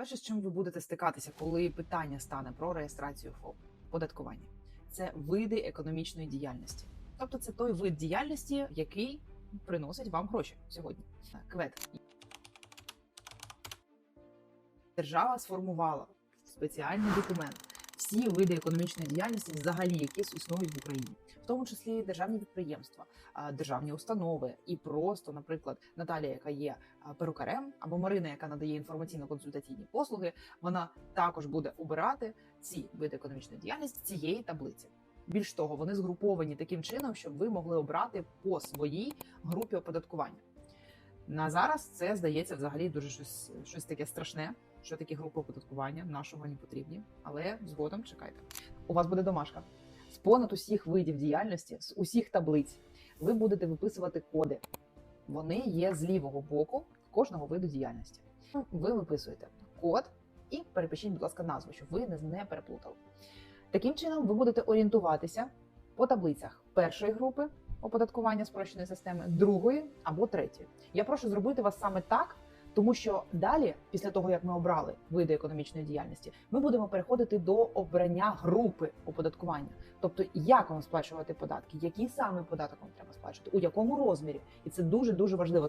Перше, з чим ви будете стикатися, коли питання стане про реєстрацію ФОП, податкування, це види економічної діяльності. Тобто, це той вид діяльності, який приносить вам гроші сьогодні. Квет. Держава сформувала спеціальний документ. Всі види економічної діяльності, взагалі, які існують в Україні, в тому числі державні підприємства, державні установи і просто, наприклад, Наталія, яка є перукарем, або Марина, яка надає інформаційно-консультаційні послуги, вона також буде обирати ці види економічної діяльності цієї таблиці. Більш того, вони згруповані таким чином, щоб ви могли обрати по своїй групі оподаткування. На зараз це здається взагалі дуже щось, щось таке страшне, що такі групи оподаткування нашого не потрібні. Але згодом чекайте. У вас буде домашка з понад усіх видів діяльності, з усіх таблиць. Ви будете виписувати коди. Вони є з лівого боку кожного виду діяльності. Ви виписуєте код і перепишіть, будь ласка, назву, щоб ви не- переплутали. Таким чином, ви будете орієнтуватися по таблицях першої групи оподаткування спрощеної системи, другої або третьої. Я прошу зробити вас саме так, тому що далі, після того як ми обрали види економічної діяльності, ми будемо переходити до обрання групи оподаткування. Тобто, як вам сплачувати податки, який саме податок вам треба сплачувати, у якому розмірі, і це дуже дуже важливо.